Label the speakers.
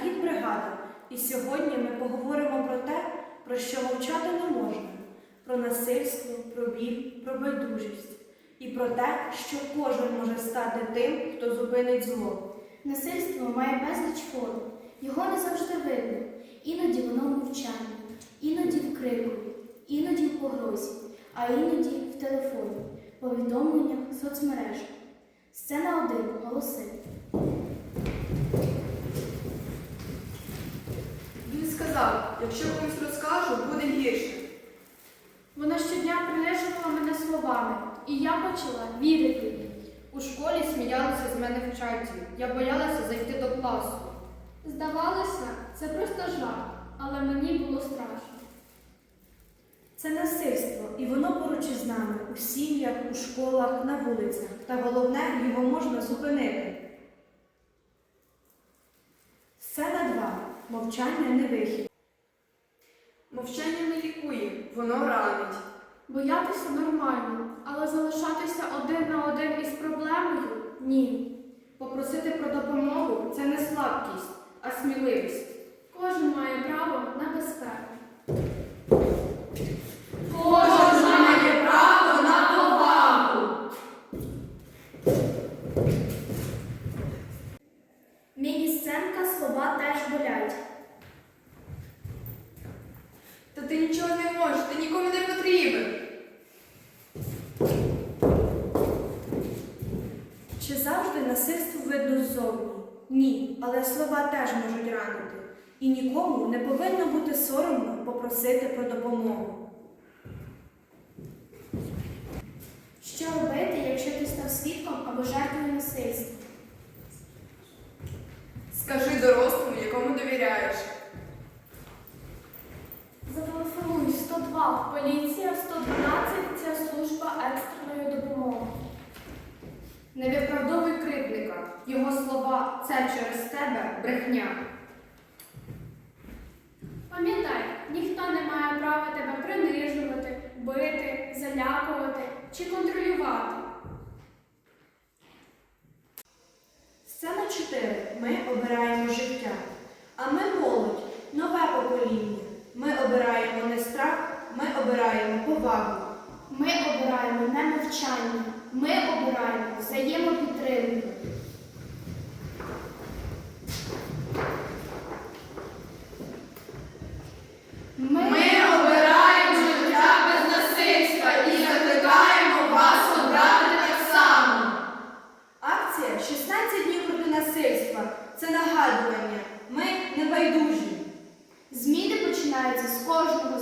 Speaker 1: Агітбригада. І сьогодні ми поговоримо про те, про що мовчати не можна: про насильство, про біль, про байдужість і про те, що кожен може стати тим, хто зупинить зло.
Speaker 2: Насильство має безліч форм, його не завжди видно. Іноді воно в мовчанні, іноді в крику, іноді в погрозі, а іноді в телефоні, повідомленнях, соцмережах. Сцена один голоси.
Speaker 3: Якщо комусь розкажу, буде гірше.
Speaker 2: Вона щодня принижувала мене словами, і я почала вірити їй.
Speaker 4: У школі сміялися з мене в чаті. Я боялася зайти до класу.
Speaker 2: Здавалося, це просто жарт, але мені було страшно.
Speaker 1: Це насильство, і воно поруч із нами у сім'ях, у школах, на вулицях. Та головне, його можна зупинити. Сцена 2. Мовчання не вихід.
Speaker 3: Воно ранить.
Speaker 2: Боятися нормально, але залишатися один на один із проблемою ні.
Speaker 4: Попросити про допомогу це не слабкість, а сміливість.
Speaker 2: Кожен має право на безпеку.
Speaker 3: Кожен має право на повагу.
Speaker 2: Міні-сценка слова теж болять.
Speaker 3: Та ти нічого не можеш, ти нікому не потрібен.
Speaker 1: Чи завжди насильство видно ззовні? Ні, але слова теж можуть ранити. І нікому не повинно бути соромно попросити про допомогу.
Speaker 2: Що робити, якщо ти став свідком або жертвою насильства?
Speaker 3: Скажи дорослому, якому довіряєш.
Speaker 2: Поліція 112 це служба екстреної допомоги.
Speaker 4: Не виправдовуй кривдника. Його слова це через тебе брехня.
Speaker 2: Пам'ятай, ніхто не має права тебе принижувати, бити, залякувати чи контролювати.
Speaker 1: Сцена 4. Ми обираємо життя. А ми молодь, нове покоління. Ми обираємо не страх, обираємо повагу.
Speaker 2: Ми обираємо не мовчання, ми обираємо взаємопідтримку. Ми,
Speaker 3: обираємо життя без насильства і закликаємо вас обрати так само.
Speaker 1: Акція 16 днів проти насильства. Це нагадування. Ми не.
Speaker 2: Зміни починаються з кожного